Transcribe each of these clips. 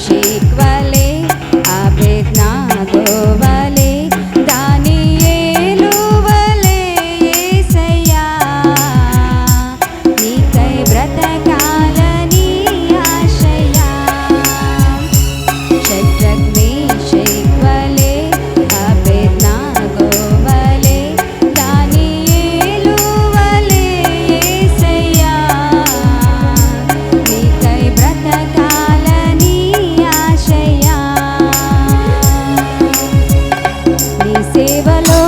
she సేవలో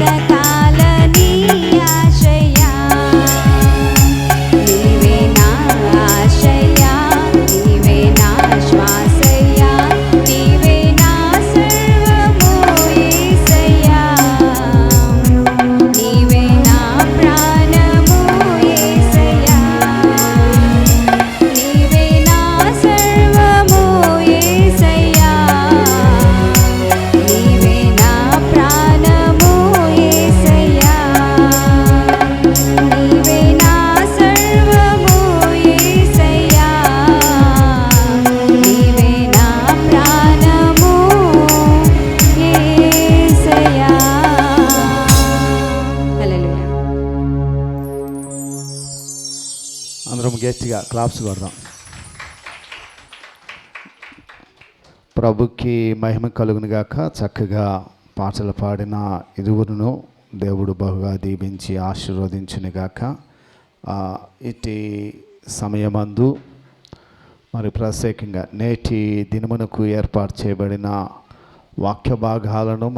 back అందరం గట్టిగా క్లాప్స్ కొడదాం. ప్రభుకి మహిమ కలుగునుగాక చక్కగా పాటలు పాడిన ఇరువురును దేవుడు బహుగా దీవించి ఆశీర్వదించునుగాక ఇటు సమయమందు మరి ప్రత్యేకంగా నేటి దినమునకు ఏర్పాటు చేయబడిన వాక్య భాగాలను